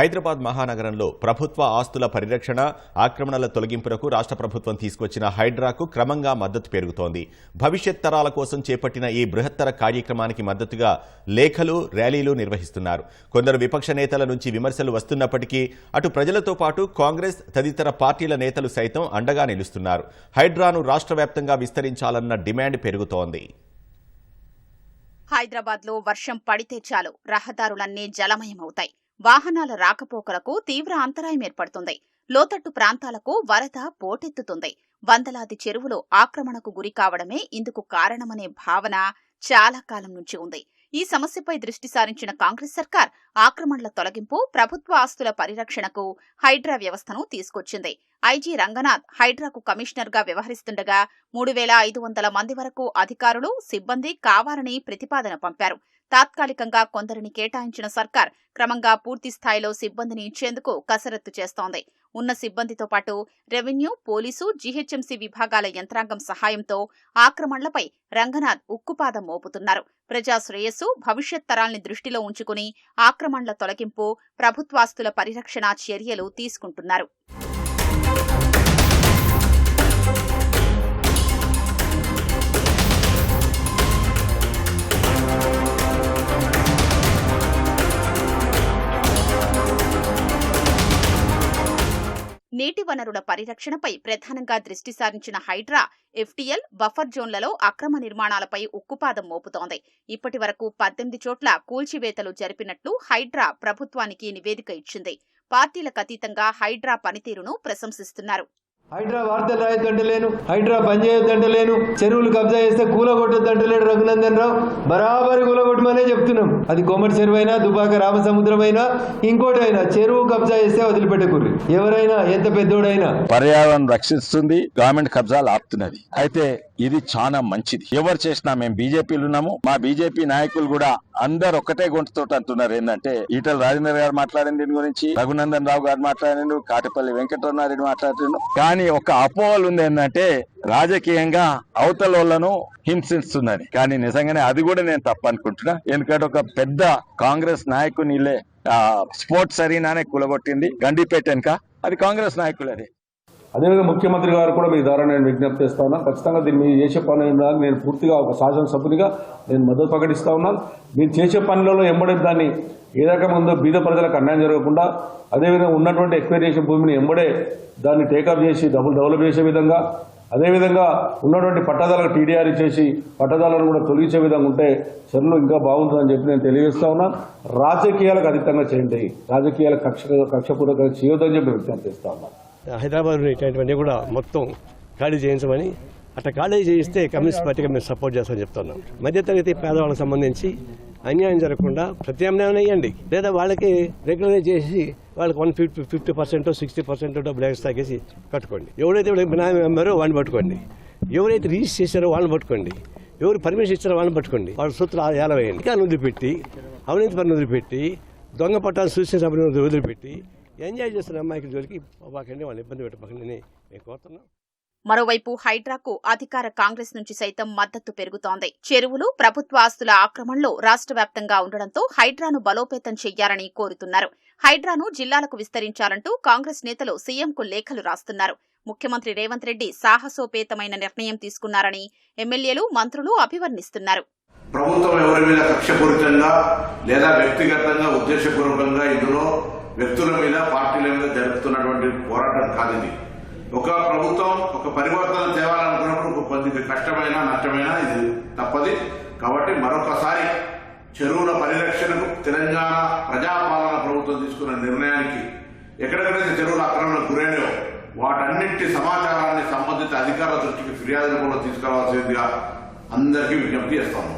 హైదరాబాద్ మహానగరంలో ప్రభుత్వ ఆస్తుల పరిరక్షణ ఆక్రమణల తొలగింపునకు రాష్ట్ర ప్రభుత్వం తీసుకొచ్చిన హైడ్రాకు క్రమంగా మద్దతు పెరుగుతోంది. భవిష్యత్ తరాల కోసం చేపట్టిన ఈ బృహత్తర కార్యక్రమానికి మద్దతుగా లేఖలు ర్యాలీలు నిర్వహిస్తున్నారు. కొందరు విపక్ష నేతల నుంచి విమర్శలు వస్తున్నప్పటికీ అటు ప్రజలతో పాటు కాంగ్రెస్ తదితర పార్టీల నేతలు సైతం అండగా నిలుస్తున్నారు. హైడ్రాను రాష్ట్ర వ్యాప్తంగా విస్తరించాలన్న డిమాండ్ పెరుగుతోంది. హైదరాబాద్లో వర్షం పడితే చాలు. రహదారులన్నీ జలమయమవుతాయి. వాహనాల రాకపోకలకు తీవ్ర అంతరాయం ఏర్పడుతుంది. లోతట్టు ప్రాంతాలకు వరద పోటెత్తుతుంది. వందలాది చెరువులు ఆక్రమణకు గురి కావడమే ఇందుకు కారణమనే భావన చాలా కాలం నుంచి ఉంది. ఈ సమస్యపై దృష్టి సారించిన కాంగ్రెస్ సర్కార్ ఆక్రమణల తొలగింపు ప్రభుత్వ ఆస్తుల పరిరక్షణకు హైడ్రా వ్యవస్థను తీసుకొచ్చింది. ఐజీ రంగనాథ్ హైడ్రాకు కమిషనర్గా వ్యవహరిస్తుండగా మూడు వేల ఐదు వందల మంది వరకు అధికారులు సిబ్బంది కావాలని ప్రతిపాదన పంపారు. తాత్కాలికంగా కొందరిని కేటాయించిన సర్కార్ క్రమంగా పూర్తి స్థాయిలో సిబ్బందిని ఇచ్చేందుకు కసరత్తు చేస్తోంది. ఉన్న సిబ్బందితో పాటు రెవెన్యూ పోలీసు జీహెచ్ఎంసీ విభాగాల యంత్రాంగం సహాయంతో ఆక్రమణలపై రంగనాథ్ ఉక్కుపాదం మోపుతున్నారు. ప్రజా శ్రేయస్సు భవిష్యత్ తరాల్ని దృష్టిలో ఉంచుకుని ఆక్రమణల తొలగింపు ప్రభుత్వాస్తుల పరిరక్షణ చర్యలు తీసుకుంటున్నారు. నీటి వనరుల పరిరక్షణపై ప్రధానంగా దృష్టి సారించిన హైడ్రా ఎఫ్టీఎల్ బఫర్ జోన్లలో అక్రమ నిర్మాణాలపై ఉక్కుపాదం మోపుతోంది. ఇప్పటి వరకు పద్దెనిమిది చోట్ల కూల్చివేతలు జరిపినట్లు హైడ్రా ప్రభుత్వానికి నివేదిక ఇచ్చింది. పార్టీలకు అతీతంగా హైడ్రా పనితీరును ప్రశంసిస్తున్నారు. హైడ్రా వార్తలు రాయొద్దంటలేను హైడ్రా పని చేయొద్దంటే లేను చెరువులు కబ్జా చేస్తే కూల రఘునందన్ రావు. బరాబరి కూల కొట్టమనే చెప్తున్నాం. అది కొమ్మటి చెరువు అయినా దుబాక రామసముద్రం అయినా ఇంకోటి అయినా చెరువు కబ్జా చేస్తే వదిలిపెట్టకూర్రి ఎవరైనా ఎంత పెద్దోడైనా. పర్యావరణం రక్షిస్తుంది గవర్నమెంట్ కబ్జాలు ఆపుతున్నది. అయితే ఇది చాలా మంచిది. ఎవరు చేసినా మేము బీజేపీలు ఉన్నాము. మా బీజేపీ నాయకులు కూడా అందరు ఒక్కటే గొంతుతో అంటున్నారు. ఏంటంటే ఈటల రాజేందర్ గారు మాట్లాడిన దీని గురించి రఘునందన్ రావు గారు మాట్లాడిండు కాటిపల్లి వెంకటరమణారెడ్డి మాట్లాడిండు కానీ ఒక అపోహలు ఉంది ఏంటంటే రాజకీయంగా అవతల వాళ్ళను హింసిస్తున్నది. కానీ నిజంగానే అది కూడా నేను తప్పనుకుంటున్నా. ఎందుకంటే ఒక పెద్ద కాంగ్రెస్ నాయకుని స్పోర్ట్స్ అరీనానే కూలగొట్టింది. గండిపేట వెనుక అది కాంగ్రెస్ నాయకులదే. అదేవిధంగా ముఖ్యమంత్రి గారు కూడా మీ ద్వారా నేను విజ్ఞప్తి చేస్తా ఉన్నాను. ఖచ్చితంగా దీన్ని మీరు చేసే పని నేను పూర్తిగా ఒక శాసనసభ్యునిగా నేను మద్దతు ప్రకటిస్తా ఉన్నాను. మీరు చేసే పనులలో ఎంబడే దాన్ని ఏ రకం బీద ప్రజలకు అన్యాయం జరగకుండా అదేవిధంగా ఉన్నటువంటి ఎక్వైర్ చేసిన భూమిని ఎంబడే దాన్ని టేకప్ చేసి డబుల్ డెవలప్ చేసే విధంగా అదేవిధంగా ఉన్నటువంటి పట్టదాలకు టీడీఆర్ ఇచ్చేసి పట్టదాలను కూడా తొలగించే విధంగా ఉంటే చర్యలు ఇంకా బాగుంటుందని చెప్పి నేను తెలియజేస్తా ఉన్నాను రాజకీయాలకు అతీతంగా చేయండి. రాజకీయాల కక్ష కక్షపూర్వకంగా చేయొద్దని చెప్పి విజ్ఞప్తి చేస్తా ఉన్నాను హైదరాబాద్ ఇటువంటివన్నీ కూడా మొత్తం ఖాళీ చేయించమని అట్లా ఖాళీ చేయిస్తే కమ్యూనిస్ట్ పార్టీగా మేము సపోర్ట్ చేస్తామని చెప్తున్నాం. మధ్యతరగతి పేదవాళ్ళకి సంబంధించి అన్యాయం జరగకుండా ప్రత్యామ్నాయం వేయండి లేదా వాళ్ళకి రెగ్యులరైజ్ చేసి వాళ్ళకి one fifty fifty percent sixty percent డబ్బులు ఎక్స్ట్రా కట్టుకోండి. ఎవరైతే బినామీ మెంబరో వాళ్ళని పట్టుకోండి. ఎవరైతే రిజిస్టర్ చేశారో వాళ్ళని పట్టుకోండి. ఎవరు పర్మిషన్ ఇచ్చారో వాళ్ళని పట్టుకోండి. వాళ్ళ సూత్రాలు ఏలవేయండి వేయండి ఇంకా వదిలిపెట్టి అవినీతి పని వదిలిపెట్టి దొంగ పట్టాలు సూచించిన సభ్యులు వదిలిపెట్టి ఎంజాయ్ చేస్తున్న అమ్మాయికి జోలికి పోబాకండి వాళ్ళని ఇబ్బంది పెట్టబాకండి మేము కోరుతున్నాం మరోవైపు హైడ్రాకు అధికార కాంగ్రెస్ నుంచి సైతం మద్దతు పెరుగుతోంది. చెరువులు ప్రభుత్వ ఆస్తుల ఆక్రమణలో రాష్ట్ర వ్యాప్తంగా ఉండడంతో హైడ్రాను బలోపేతం చెయ్యాలని కోరుతున్నారు. హైడ్రాను జిల్లాలకు విస్తరించాలంటూ కాంగ్రెస్ నేతలు సీఎంకు లేఖలు రాస్తున్నారు. ముఖ్యమంత్రి రేవంత్ రెడ్డి సాహసోపేతమైన నిర్ణయం తీసుకున్నారని ఎమ్మెల్యేలు మంత్రులు అభివర్ణిస్తున్నారు. ప్రభుత్వం ఎవరి మీద కక్షపూరితంగా లేదా వ్యక్తిగతంగా ఉద్దేశపూర్వకంగా ఇందులో వ్యక్తుల మీద పార్టీల మీద జరుపుతున్నటువంటి పోరాటం కాదు ఇది. ఒక ప్రభుత్వం ఒక పరివర్తన తేవాలనుకున్నప్పుడు కొద్దిగా కష్టమైన నష్టమైన ఇది తప్పది. కాబట్టి మరొకసారి చెరువుల పరిరక్షణకు తెలంగాణ ప్రజాపాలన ప్రభుత్వం తీసుకున్న నిర్ణయానికి ఎక్కడెక్కడైతే చెరువుల ఆక్రమణకు గురైనయో వాటన్నింటి సమాచారాన్ని సంబంధిత అధికారుల దృష్టికి ఫిర్యాదు కూడా తీసుకురావాల్సిందిగా అందరికీ విజ్ఞప్తి చేస్తాము.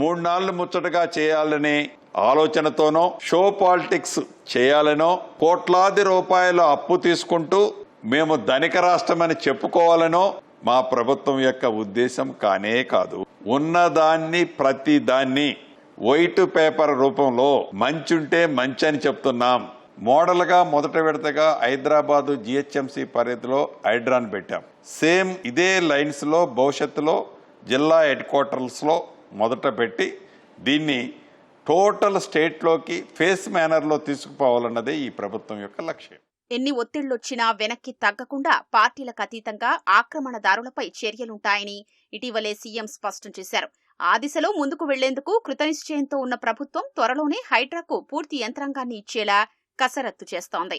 మూడు నాళ్ళు ముచ్చటగా చేయాలని ఆలోచనతోనో షో పాలిటిక్స్ చేయాలనో కోట్లాది రూపాయల అప్పు తీసుకుంటూ మేము ధనిక రాష్ట్రమని చెప్పుకోవాలనో మా ప్రభుత్వం యొక్క ఉద్దేశం కానే కాదు. ఉన్నదాన్ని ప్రతి దాన్ని వైట్ పేపర్ రూపంలో మంచుంటే మంచి అని చెప్తున్నాం. మోడల్గా మొదట విడతగా హైదరాబాదు జిహెచ్ఎంసీ పరిధిలో హైడ్రాన్ పెట్టాం. సేమ్ ఇదే లైన్స్లో భవిష్యత్తులో జిల్లా హెడ్ క్వార్టర్స్లో మొదట పెట్టి దీన్ని టోటల్ స్టేట్లోకి ఫేస్ మేనర్లో తీసుకుపోవాలన్నదే ఈ ప్రభుత్వం యొక్క లక్ష్యం. ఎన్ని ఒత్తిళ్ళొచ్చినా వెనక్కి తగ్గకుండా పార్టీలకు అతీతంగా ఆక్రమణదారులపై చర్యలుంటాయని ఇటీవలే సీఎం స్పష్టం చేశారు. ఆ దిశలో ముందుకు వెళ్ళేందుకు కృతనిశ్చయంతో ఉన్న ప్రభుత్వం త్వరలోనే హైడ్రాకు పూర్తి యంత్రాంగాన్ని ఇచ్చేలా కసరత్తు చేస్తోంది.